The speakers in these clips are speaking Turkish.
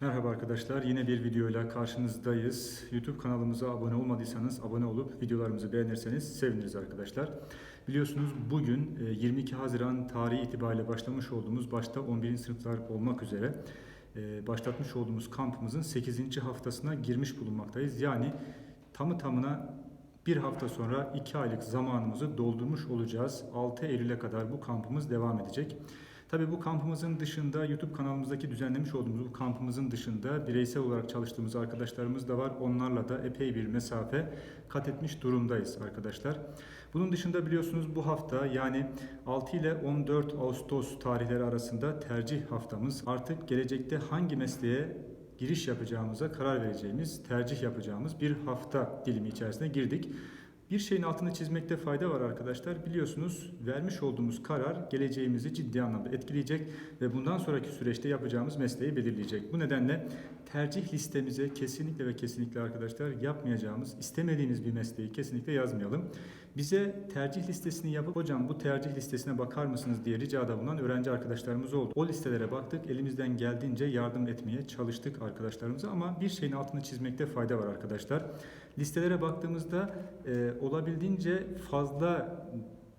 Merhaba arkadaşlar, yine bir videoyla karşınızdayız. YouTube kanalımıza abone olmadıysanız abone olup videolarımızı beğenirseniz seviniriz arkadaşlar. Biliyorsunuz bugün e, 22 Haziran tarihi itibariyle başlamış olduğumuz başta 11. sınıflar olmak üzere e, başlatmış olduğumuz kampımızın 8. haftasına girmiş bulunmaktayız. Yani tamı tamına bir hafta sonra 2 aylık zamanımızı doldurmuş olacağız. 6 Eylül'e kadar bu kampımız devam edecek. Tabii bu kampımızın dışında YouTube kanalımızdaki düzenlemiş olduğumuz bu kampımızın dışında bireysel olarak çalıştığımız arkadaşlarımız da var. Onlarla da epey bir mesafe kat etmiş durumdayız arkadaşlar. Bunun dışında biliyorsunuz bu hafta yani 6 ile 14 Ağustos tarihleri arasında tercih haftamız. Artık gelecekte hangi mesleğe giriş yapacağımıza karar vereceğimiz, tercih yapacağımız bir hafta dilimi içerisine girdik. Bir şeyin altını çizmekte fayda var arkadaşlar. Biliyorsunuz vermiş olduğumuz karar geleceğimizi ciddi anlamda etkileyecek ve bundan sonraki süreçte yapacağımız mesleği belirleyecek. Bu nedenle tercih listemize kesinlikle ve kesinlikle arkadaşlar yapmayacağımız, istemediğimiz bir mesleği kesinlikle yazmayalım. Bize tercih listesini yapıp hocam bu tercih listesine bakar mısınız diye ricada bulunan öğrenci arkadaşlarımız oldu. O listelere baktık. Elimizden geldiğince yardım etmeye çalıştık arkadaşlarımıza ama bir şeyin altını çizmekte fayda var arkadaşlar. Listelere baktığımızda e, olabildiğince fazla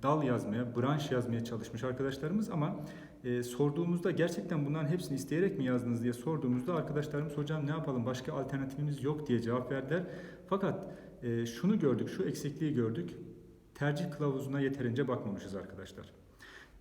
dal yazmaya, branş yazmaya çalışmış arkadaşlarımız ama e, sorduğumuzda gerçekten bunların hepsini isteyerek mi yazdınız diye sorduğumuzda arkadaşlarımız hocam ne yapalım başka alternatifimiz yok diye cevap verdiler. Fakat e, şunu gördük, şu eksikliği gördük. Tercih kılavuzuna yeterince bakmamışız arkadaşlar.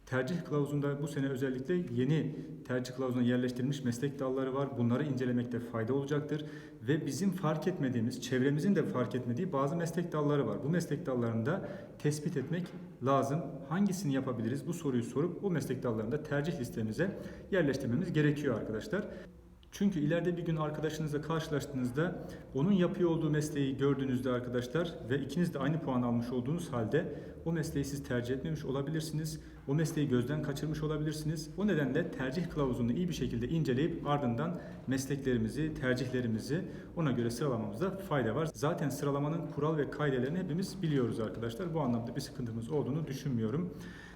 Tercih kılavuzunda bu sene özellikle yeni tercih kılavuzuna yerleştirilmiş meslek dalları var. Bunları incelemekte fayda olacaktır. Ve bizim fark etmediğimiz, çevremizin de fark etmediği bazı meslek dalları var. Bu meslek dallarını da tespit etmek lazım. Hangisini yapabiliriz? Bu soruyu sorup o meslek dallarını da tercih listemize yerleştirmemiz gerekiyor arkadaşlar. Çünkü ileride bir gün arkadaşınızla karşılaştığınızda onun yapıyor olduğu mesleği gördüğünüzde arkadaşlar ve ikiniz de aynı puan almış olduğunuz halde o mesleği siz tercih etmemiş olabilirsiniz. O mesleği gözden kaçırmış olabilirsiniz. O nedenle tercih kılavuzunu iyi bir şekilde inceleyip ardından mesleklerimizi, tercihlerimizi ona göre sıralamamızda fayda var. Zaten sıralamanın kural ve kaidelerini hepimiz biliyoruz arkadaşlar. Bu anlamda bir sıkıntımız olduğunu düşünmüyorum.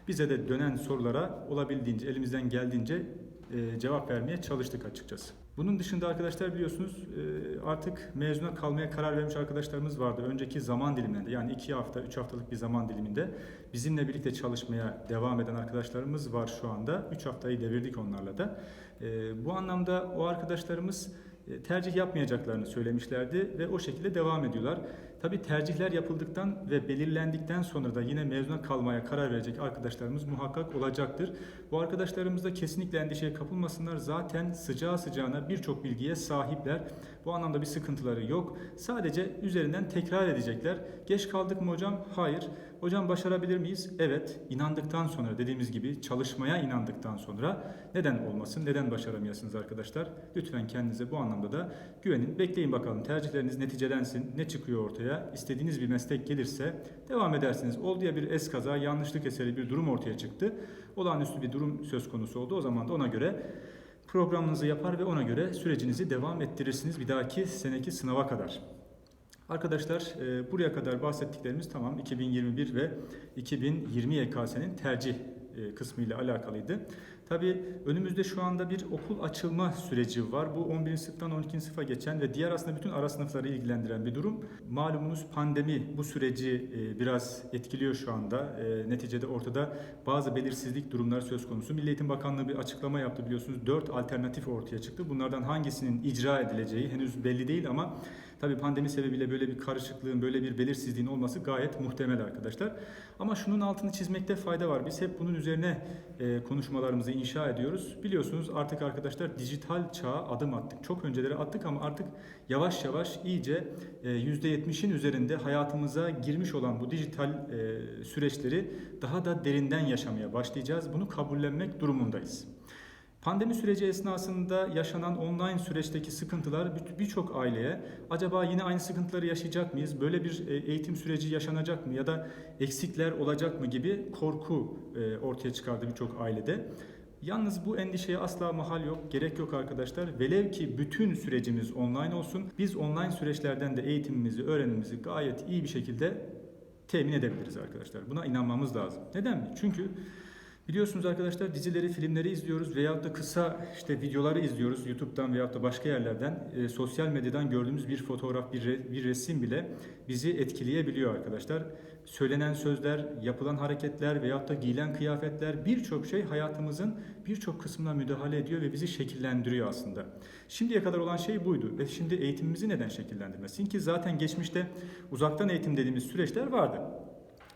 Bize de dönen sorulara olabildiğince, elimizden geldiğince e, cevap vermeye çalıştık açıkçası. Bunun dışında arkadaşlar biliyorsunuz e, artık mezuna kalmaya karar vermiş arkadaşlarımız vardı. Önceki zaman diliminde yani 2 hafta, 3 haftalık bir zaman diliminde bizimle birlikte çalışmaya devam eden arkadaşlarımız var şu anda. 3 haftayı devirdik onlarla da. E, Bu anlamda o arkadaşlarımız e, tercih yapmayacaklarını söylemişlerdi ve o şekilde devam ediyorlar. Tabi tercihler yapıldıktan ve belirlendikten sonra da yine mezuna kalmaya karar verecek arkadaşlarımız muhakkak olacaktır. Bu arkadaşlarımız da kesinlikle endişeye kapılmasınlar. Zaten sıcağı sıcağına birçok bilgiye sahipler. Bu anlamda bir sıkıntıları yok. Sadece üzerinden tekrar edecekler. Geç kaldık mı hocam? Hayır. Hocam başarabilir miyiz? Evet. İnandıktan sonra dediğimiz gibi çalışmaya inandıktan sonra neden olmasın? Neden başaramayasınız arkadaşlar? Lütfen kendinize bu anlamda da güvenin. Bekleyin bakalım tercihleriniz neticelensin. Ne çıkıyor ortaya? İstediğiniz bir meslek gelirse devam edersiniz. Oldu ya bir eskaza, yanlışlık eseri bir durum ortaya çıktı. Olağanüstü bir durum söz konusu oldu. O zaman da ona göre programınızı yapar ve ona göre sürecinizi devam ettirirsiniz bir dahaki seneki sınava kadar. Arkadaşlar e, buraya kadar bahsettiklerimiz tamam 2021 ve 2020 YKS'nin tercih e, kısmı ile alakalıydı. Tabi önümüzde şu anda bir okul açılma süreci var. Bu 11. sınıftan 12. sınıfa geçen ve diğer aslında bütün ara sınıfları ilgilendiren bir durum. Malumunuz pandemi bu süreci e, biraz etkiliyor şu anda. E, neticede ortada bazı belirsizlik durumlar söz konusu. Milli Eğitim Bakanlığı bir açıklama yaptı biliyorsunuz. 4 alternatif ortaya çıktı. Bunlardan hangisinin icra edileceği henüz belli değil ama tabi pandemi sebebiyle böyle bir karışıklığın, böyle bir belirsizliğin olması gayet muhtemel arkadaşlar. Ama şunun altını çizmekte fayda var. Biz hep bunun üzerine e, konuşmalarımızı inşa ediyoruz. Biliyorsunuz artık arkadaşlar dijital çağa adım attık. Çok önceleri attık ama artık yavaş yavaş iyice e, %70'in üzerinde hayatımıza girmiş olan bu dijital e, süreçleri daha da derinden yaşamaya başlayacağız. Bunu kabullenmek durumundayız. Pandemi süreci esnasında yaşanan online süreçteki sıkıntılar birçok aileye acaba yine aynı sıkıntıları yaşayacak mıyız? Böyle bir e, eğitim süreci yaşanacak mı ya da eksikler olacak mı gibi korku e, ortaya çıkardı birçok ailede. Yalnız bu endişeye asla mahal yok, gerek yok arkadaşlar. Velev ki bütün sürecimiz online olsun, biz online süreçlerden de eğitimimizi, öğrenimimizi gayet iyi bir şekilde temin edebiliriz arkadaşlar. Buna inanmamız lazım. Neden mi? Çünkü Biliyorsunuz arkadaşlar dizileri, filmleri izliyoruz veyahut da kısa işte videoları izliyoruz YouTube'dan veyahut da başka yerlerden. E, sosyal medyadan gördüğümüz bir fotoğraf, bir, re- bir resim bile bizi etkileyebiliyor arkadaşlar. Söylenen sözler, yapılan hareketler veyahut da giyilen kıyafetler birçok şey hayatımızın birçok kısmına müdahale ediyor ve bizi şekillendiriyor aslında. Şimdiye kadar olan şey buydu ve şimdi eğitimimizi neden şekillendirmesin ki zaten geçmişte uzaktan eğitim dediğimiz süreçler vardı.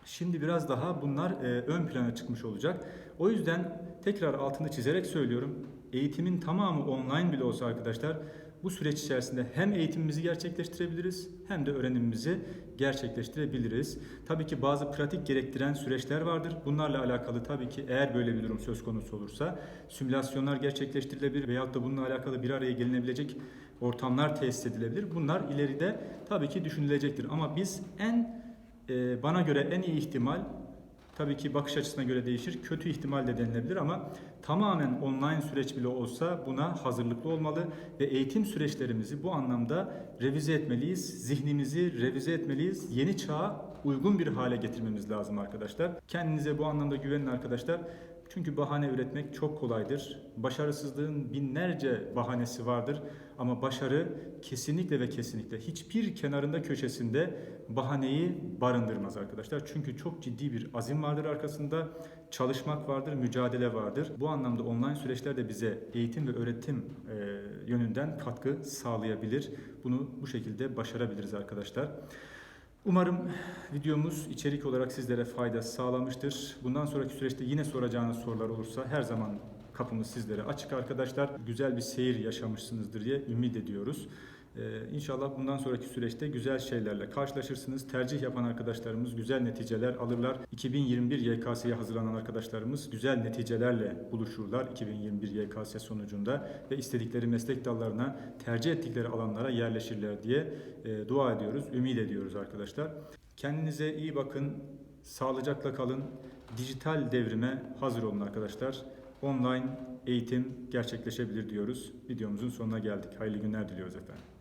Şimdi biraz daha bunlar e, ön plana çıkmış olacak. O yüzden tekrar altını çizerek söylüyorum. Eğitimin tamamı online bile olsa arkadaşlar bu süreç içerisinde hem eğitimimizi gerçekleştirebiliriz hem de öğrenimimizi gerçekleştirebiliriz. Tabii ki bazı pratik gerektiren süreçler vardır. Bunlarla alakalı tabii ki eğer böyle bir durum söz konusu olursa simülasyonlar gerçekleştirilebilir veyahut da bununla alakalı bir araya gelinebilecek ortamlar tesis edilebilir. Bunlar ileride tabii ki düşünülecektir. Ama biz en e, bana göre en iyi ihtimal tabii ki bakış açısına göre değişir. Kötü ihtimal de denilebilir ama tamamen online süreç bile olsa buna hazırlıklı olmalı ve eğitim süreçlerimizi bu anlamda revize etmeliyiz. Zihnimizi revize etmeliyiz. Yeni çağa uygun bir hale getirmemiz lazım arkadaşlar. Kendinize bu anlamda güvenin arkadaşlar. Çünkü bahane üretmek çok kolaydır. Başarısızlığın binlerce bahanesi vardır ama başarı kesinlikle ve kesinlikle hiçbir kenarında köşesinde bahaneyi barındırmaz arkadaşlar. Çünkü çok ciddi bir azim vardır arkasında, çalışmak vardır, mücadele vardır. Bu anlamda online süreçler de bize eğitim ve öğretim yönünden katkı sağlayabilir. Bunu bu şekilde başarabiliriz arkadaşlar. Umarım videomuz içerik olarak sizlere fayda sağlamıştır. Bundan sonraki süreçte yine soracağınız sorular olursa her zaman kapımız sizlere açık arkadaşlar. Güzel bir seyir yaşamışsınızdır diye ümit ediyoruz. Ee, inşallah bundan sonraki süreçte güzel şeylerle karşılaşırsınız. Tercih yapan arkadaşlarımız güzel neticeler alırlar. 2021 YKS'ye hazırlanan arkadaşlarımız güzel neticelerle buluşurlar 2021 YKS sonucunda ve istedikleri meslek dallarına tercih ettikleri alanlara yerleşirler diye e, dua ediyoruz, ümit ediyoruz arkadaşlar. Kendinize iyi bakın, sağlıcakla kalın. Dijital devrime hazır olun arkadaşlar. Online eğitim gerçekleşebilir diyoruz. Videomuzun sonuna geldik. Hayırlı günler diliyoruz efendim.